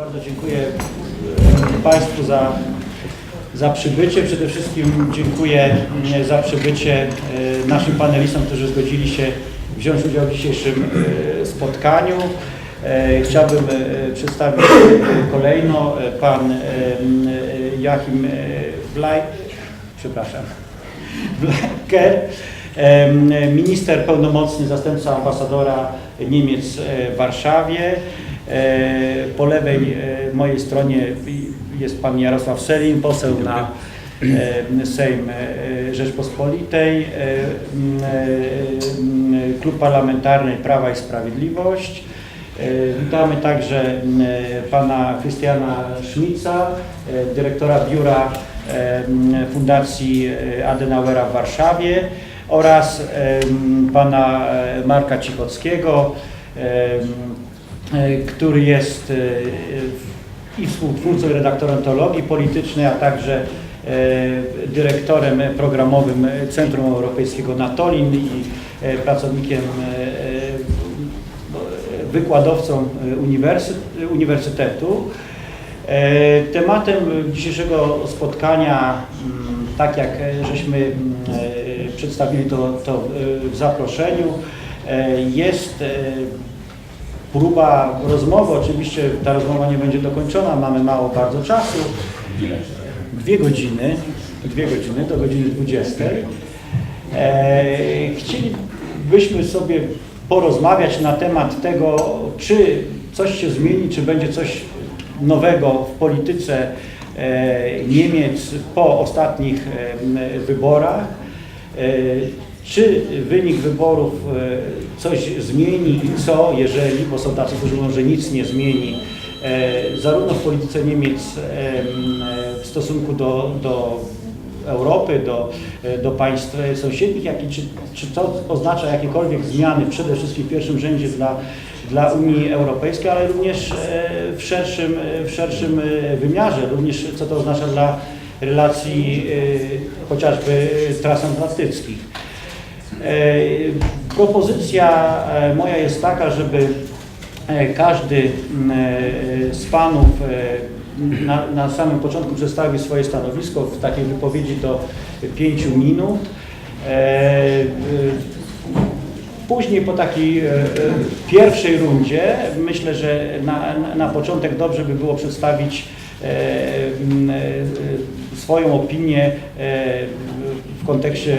Bardzo dziękuję e, Państwu za, za przybycie. Przede wszystkim dziękuję mm, za przybycie e, naszym panelistom, którzy zgodzili się wziąć udział w dzisiejszym e, spotkaniu. Chciałbym przedstawić kolejno pan Joachim Blaj, przepraszam, Blacker, em, minister pełnomocny, zastępca ambasadora Niemiec e, w Warszawie. E, Po lewej e, mojej stronie jest pan Jarosław Selin, poseł na Sejm Rzeczpospolitej, Klub Parlamentarny Prawa i Sprawiedliwość. Witamy także pana Krystiana Szmica, dyrektora biura Fundacji e, Adenauera w Warszawie oraz pana e, Marka Cichockiego, e, który jest i współtwórcą i redaktorem teologii politycznej, a także dyrektorem programowym Centrum Europejskiego Natolin i pracownikiem wykładowcą uniwersy- uniwersytetu. E, Tematem dzisiejszego spotkania, mm, tak jak żeśmy mm, e, przedstawili to, to w zaproszeniu, e, jest próba rozmowy. Oczywiście ta rozmowa nie będzie dokończona, mamy mało bardzo czasu. Dwie godziny, dwie godziny do godziny 20. E, chcielibyśmy sobie porozmawiać na temat tego, czy coś się zmieni, czy będzie coś nowego w polityce e, Niemiec po ostatnich wyborach. E, Czy wynik wyborów e, coś zmieni i co, jeżeli, bo są tacy, którzy mówią, że nic nie zmieni, zarówno w polityce Niemiec em, w stosunku do, do Europy, do, do państw sąsiednich, jak i czy, czy to oznacza jakiekolwiek zmiany, przede wszystkim w pierwszym rzędzie dla, dla Unii Europejskiej, ale również e, w szerszym, e, w szerszym e, wymiarze, również co to oznacza dla relacji chociażby transatlantyckich. Propozycja moja jest taka, żeby każdy z Panów na, na samym początku przedstawił swoje stanowisko w takiej wypowiedzi do 5 minut. Później po takiej e, e, pierwszej rundzie myślę, że na, na, początek dobrze by było przedstawić e, swoją opinię w kontekście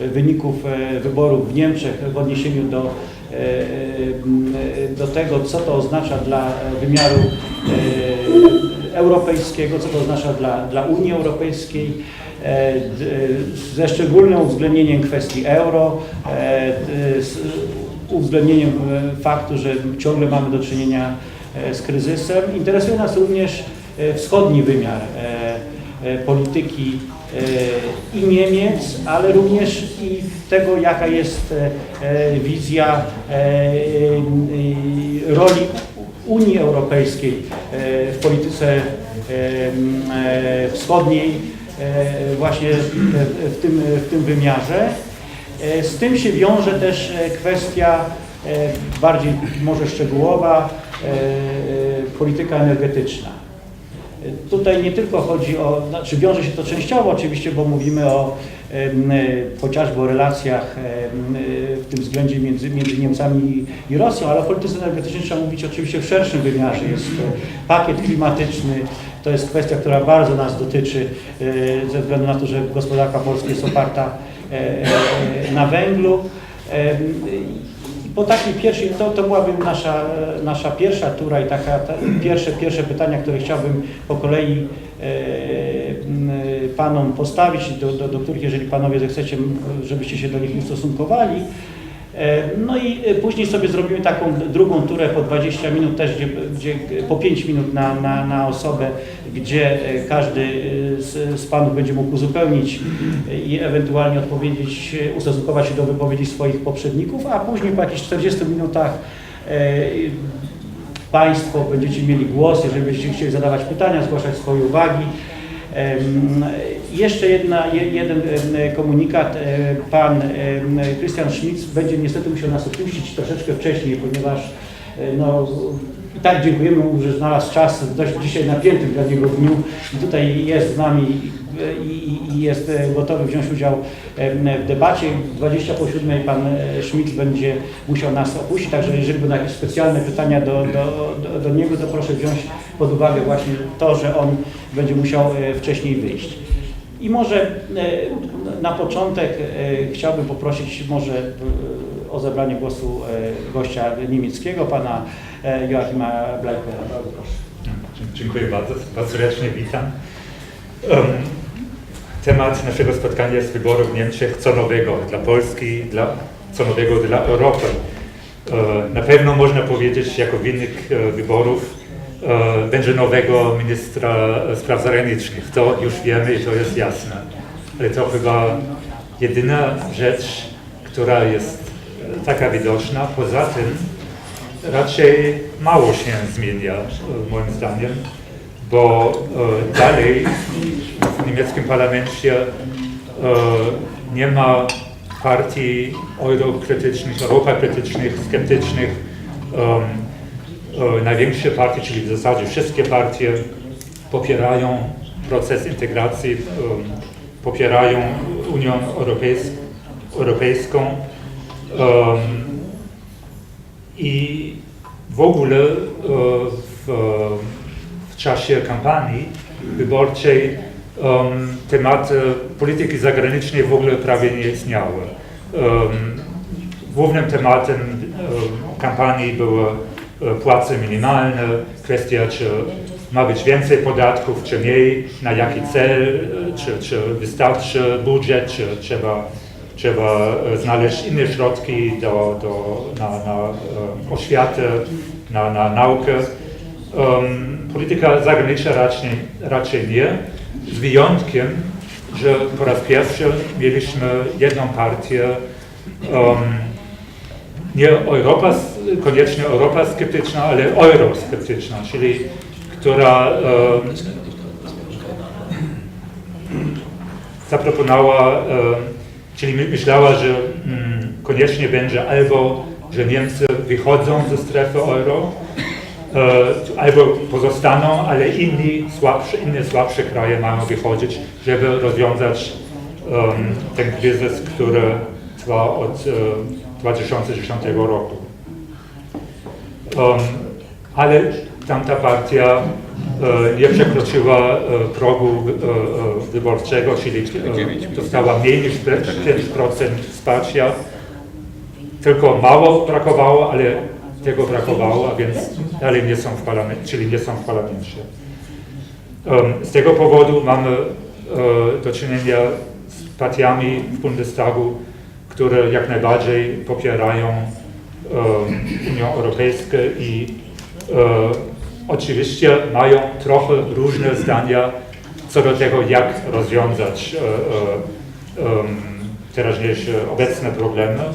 wyników wyborów w Niemczech w odniesieniu do, do tego, co to oznacza dla wymiaru europejskiego, co to oznacza dla, dla Unii Europejskiej, ze szczególnym uwzględnieniem kwestii euro, e, z uwzględnieniem e, faktu, że ciągle mamy do czynienia e, z kryzysem. Interesuje nas również e, wschodni wymiar e, e, polityki e, i Niemiec, ale również i tego, jaka jest e, e, wizja e, e, roli Unii Europejskiej e, w polityce e, e, wschodniej, e, właśnie e, w tym, w tym wymiarze. E, Z tym się wiąże też e, kwestia bardziej może szczegółowa, polityka energetyczna. Tutaj nie tylko chodzi o, znaczy wiąże się to częściowo oczywiście, bo mówimy o chociażby o relacjach e, w tym względzie między, między Niemcami i Rosją, ale o polityce energetycznej trzeba mówić oczywiście w szerszym wymiarze. Jest e, pakiet klimatyczny, to jest kwestia, która bardzo nas dotyczy e, ze względu na to, że gospodarka polska jest oparta e, e, na węglu. I Po takiej pierwszej, to, to byłaby nasza, nasza pierwsza tura i taka, ta, pierwsze, pierwsze pytania, które chciałbym po kolei e, Panom postawić, do, do, do których jeżeli Panowie zechcecie, żebyście się do nich ustosunkowali. E, No i e, później sobie zrobimy taką drugą turę po 20 minut też, gdzie, gdzie po 5 minut na, na, na osobę, gdzie e, każdy z, z Panów będzie mógł uzupełnić i ewentualnie odpowiedzieć, ustosunkować się do wypowiedzi swoich poprzedników, a później po jakichś 40 minutach Państwo będziecie mieli głos, jeżeli będziecie chcieli zadawać pytania, zgłaszać swoje uwagi. Jeszcze jedna, je- jeden komunikat. E, Pan em, Christian Schmitz będzie niestety musiał nas opuścić troszeczkę wcześniej, ponieważ e, no, tak dziękujemy mu, że znalazł czas w dość dzisiaj napiętym dla niego dniu i tutaj jest z nami i, i, jest e, gotowy wziąć udział w debacie. 20 po 7 pan e, Schmidt będzie musiał nas opuścić, także jeżeli będą jakieś specjalne pytania do, do, do, do niego, to proszę wziąć pod uwagę właśnie to, że on będzie musiał e, wcześniej wyjść. I może na początek chciałbym poprosić może o zabranie głosu gościa niemieckiego, pana Joachima Bleikera. Bardzo proszę. Dziękuję bardzo, bardzo serdecznie witam. Temat naszego spotkania jest wyborów w Niemczech, co nowego dla Polski, dla, co nowego dla Europy. E, Na pewno można powiedzieć, jako wynik e, wyborów e, będzie nowego ministra spraw zagranicznych. To już wiemy i to jest jasne. Ale to chyba jedyna rzecz, która jest taka widoczna. Poza tym raczej mało się zmienia, moim zdaniem, bo dalej w niemieckim parlamencie e, nie ma partii eurokrytycznych, europakrytycznych, sceptycznych. E, Największe partie, czyli w zasadzie wszystkie partie popierają proces integracji, popierają Unię Europejs- Europejską. I w ogóle e, w, w czasie kampanii wyborczej em, tematy polityki zagranicznej w ogóle prawie nie istniały. Em, Głównym tematem em, kampanii były e, płace minimalne, kwestia czy ma być więcej podatków, czy mniej, na jaki cel, e, czy, czy wystarczy budżet, czy trzeba trzeba e, znaleźć inne środki do, do, na, na oświatę, na, na naukę. Um, polityka zagraniczna raczej, raczej nie, z wyjątkiem, że po raz pierwszy mieliśmy jedną partię, um, nie Europa, koniecznie Europa skeptyczna, ale euroskeptyczna, czyli która um, zaproponowała, e, czyli my- myślała, że mm, koniecznie będzie albo, że Niemcy wychodzą ze strefy euro, albo pozostaną, ale inni słabsze, inne słabsze kraje mają wychodzić, żeby rozwiązać em, ten kryzys, który trwa od e, 2010 roku. Um, ale tamta partia e, nie przekroczyła e, progu e, e, wyborczego, czyli e, dostała mniej niż 5% wsparcia. Tylko mało brakowało, ale tego brakowało, a więc dalej nie są w parlamencie, czyli nie są w parlamencie. Em, Z tego powodu mamy e, do czynienia z partiami w Bundestagu, które jak najbardziej popierają em, Unię Europejską i e, oczywiście mają trochę różne zdania co do tego, jak rozwiązać e, e, teraźniejsze obecne problemy. E,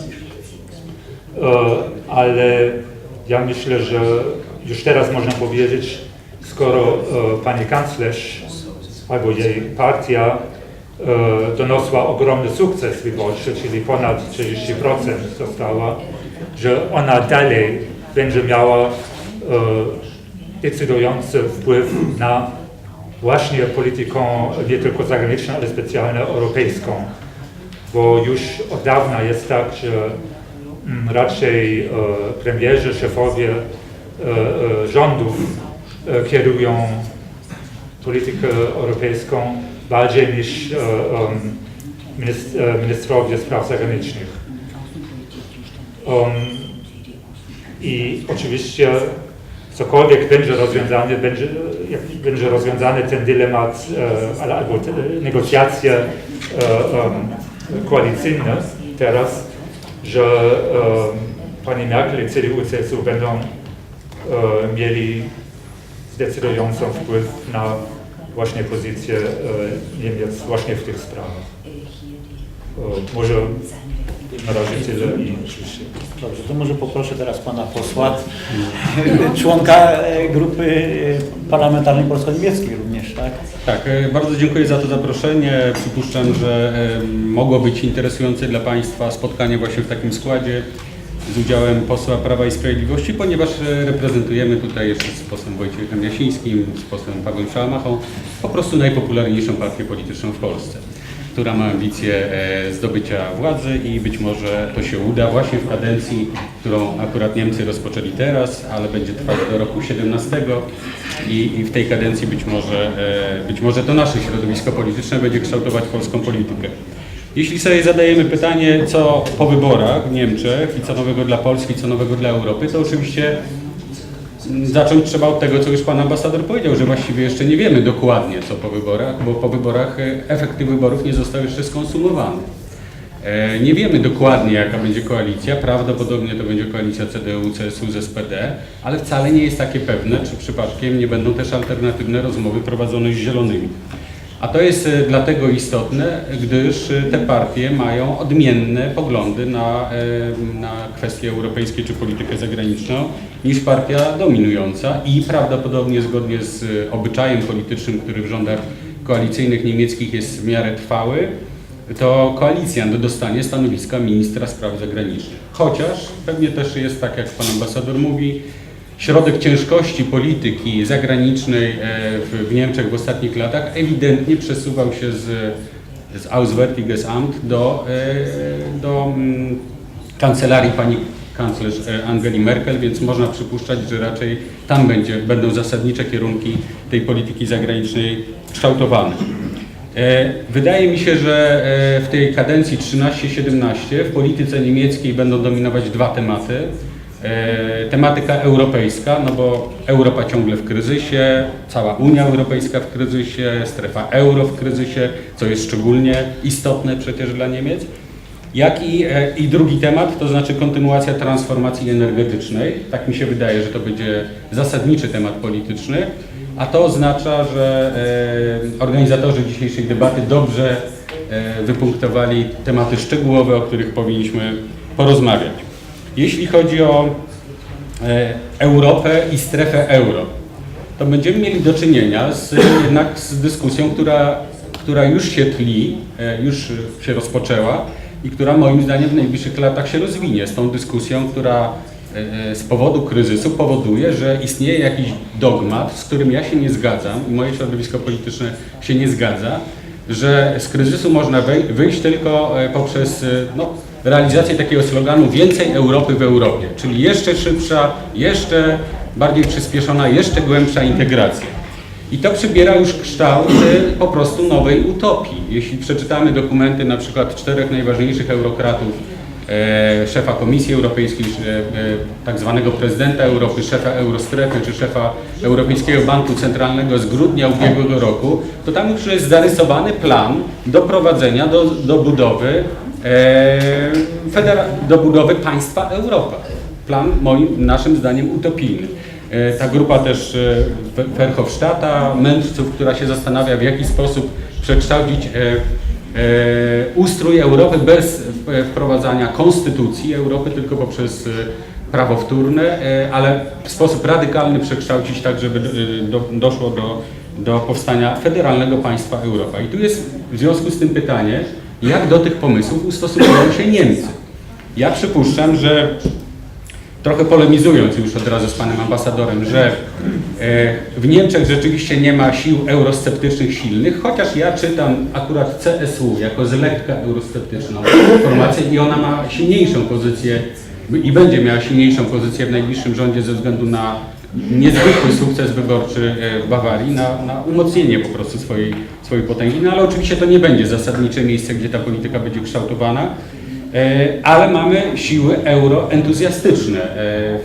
ale ja myślę, że już teraz można powiedzieć, skoro e, pani kanclerz albo jej partia e, doniosła ogromny sukces wyborczy, czyli ponad 30% dostała, że ona dalej będzie miała e, decydujący wpływ na właśnie politykę nie tylko zagraniczną, ale specjalnie europejską. Bo już od dawna jest tak, że raczej e, premierzy, szefowie e, e, rządów kierują politykę europejską bardziej niż ministrowie spraw zagranicznych. I oczywiście cokolwiek będzie rozwiązany, będzie, jak będzie rozwiązany ten dylemat albo negocjacje koalicyjne teraz, że em, pani Merkel i CDU, CSU będą e, mieli zdecydującą wpływ na właśnie pozycję e, Niemiec właśnie w tych sprawach. E, może na razie tyle i oczywiście Dobrze, to może poproszę teraz pana posła, członka e, grupy e, parlamentarnej polsko-niemieckiej również, tak? Tak, e, bardzo dziękuję za to zaproszenie. Przypuszczam, że e, mogło być interesujące dla Państwa spotkanie właśnie w takim składzie. z udziałem posła Prawa i Sprawiedliwości, ponieważ e, reprezentujemy tutaj jeszcze z posłem Wojciechem Jasińskim, z posłem Pawłem Szałamachą po prostu najpopularniejszą partię polityczną w Polsce, która ma ambicje e, zdobycia władzy i być może to się uda właśnie w kadencji, którą akurat Niemcy rozpoczęli teraz, ale będzie trwać do roku 17 i, i w tej kadencji być może, e, być może to nasze środowisko polityczne będzie kształtować polską politykę. Jeśli sobie zadajemy pytanie, co po wyborach w Niemczech i co nowego dla Polski, co nowego dla Europy, to oczywiście zacząć trzeba od tego, co już pan ambasador powiedział, że właściwie jeszcze nie wiemy dokładnie, co po wyborach, bo po wyborach e, efekt tych wyborów nie został jeszcze skonsumowany. E, Nie wiemy dokładnie, jaka będzie koalicja. Prawdopodobnie to będzie koalicja CDU, CSU z SPD, ale wcale nie jest takie pewne, czy przypadkiem nie będą też alternatywne rozmowy prowadzone z Zielonymi. A to jest e, dlatego istotne, gdyż e, te partie mają odmienne poglądy na, e, na kwestie europejskie czy politykę zagraniczną niż partia dominująca i prawdopodobnie zgodnie z obyczajem politycznym, który w rządach koalicyjnych niemieckich jest w miarę trwały, to koalicjant dostanie stanowiska ministra spraw zagranicznych. Chociaż pewnie też jest tak, jak pan ambasador mówi, środek ciężkości polityki zagranicznej e, w, Niemczech w ostatnich latach ewidentnie przesuwał się z, z Auswärtiges Amt do, e, do mm, kancelarii pani kanclerz e, Angeli Merkel, więc można przypuszczać, że raczej tam będzie, będą zasadnicze kierunki tej polityki zagranicznej kształtowane. Wydaje mi się, że w tej kadencji 13-17 w polityce niemieckiej będą dominować dwa tematy. E, Tematyka europejska, no bo Europa ciągle w kryzysie, cała Unia Europejska w kryzysie, strefa euro w kryzysie, co jest szczególnie istotne przecież dla Niemiec. Jak i, e, i drugi temat, to znaczy kontynuacja transformacji energetycznej. Tak mi się wydaje, że to będzie zasadniczy temat polityczny, a to oznacza, że e, organizatorzy dzisiejszej debaty dobrze wypunktowali tematy szczegółowe, o których powinniśmy porozmawiać. Jeśli chodzi o e, Europę i strefę euro, to będziemy mieli do czynienia z, jednak z dyskusją, która, która już się tli, e, już się rozpoczęła i która moim zdaniem w najbliższych latach się rozwinie. Z tą dyskusją, która e, z powodu kryzysu powoduje, że istnieje jakiś dogmat, z którym ja się nie zgadzam i moje środowisko polityczne się nie zgadza, że z kryzysu można wyjść tylko poprzez no, realizację takiego sloganu więcej Europy w Europie, czyli jeszcze szybsza, jeszcze bardziej przyspieszona, jeszcze głębsza integracja. I to przybiera już kształt e, po prostu nowej utopii. Jeśli przeczytamy dokumenty na przykład czterech najważniejszych eurokratów, e, szefa Komisji Europejskiej, e, e, tak zwanego prezydenta Europy, szefa Eurostrefy czy szefa Europejskiego Banku Centralnego z grudnia ubiegłego roku, to tam już jest zarysowany plan doprowadzenia do, do budowy federa- do budowy państwa Europa. Plan moim, naszym zdaniem utopijny. E, Ta grupa też e, mędrców, która się zastanawia w jaki sposób przekształcić e, e, ustrój Europy bez e, wprowadzania konstytucji Europy, tylko poprzez e, prawo wtórne, e, ale w sposób radykalny przekształcić tak, żeby e, do, doszło do, do powstania federalnego państwa Europa. I tu jest w związku z tym pytanie, jak do tych pomysłów ustosunkują się Niemcy. Ja przypuszczam, że trochę polemizując już od razu z panem ambasadorem, że e, w Niemczech rzeczywiście nie ma sił eurosceptycznych silnych, chociaż ja czytam akurat CSU jako z lekka eurosceptyczną formację i ona ma silniejszą pozycję i będzie miała silniejszą pozycję w najbliższym rządzie ze względu na niezwykły sukces wyborczy e, w Bawarii, na, na umocnienie po prostu swojej, swojej potęgi. No ale oczywiście to nie będzie zasadnicze miejsce, gdzie ta polityka będzie kształtowana. E, ale mamy siły euroentuzjastyczne e,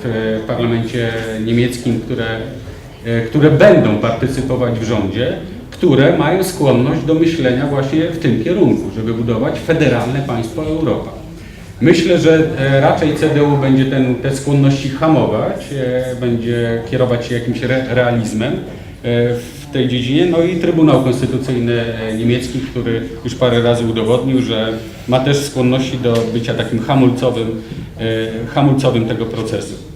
w parlamencie niemieckim, które, które będą partycypować w rządzie, które mają skłonność do myślenia właśnie w tym kierunku, żeby budować federalne państwo Europa. Myślę, że e, raczej CDU będzie ten, te skłonności hamować, e, będzie kierować się jakimś re, realizmem e, w tej dziedzinie. No i Trybunał Konstytucyjny niemiecki, który już parę razy udowodnił, że ma też skłonności do bycia takim hamulcowym, hamulcowym tego procesu.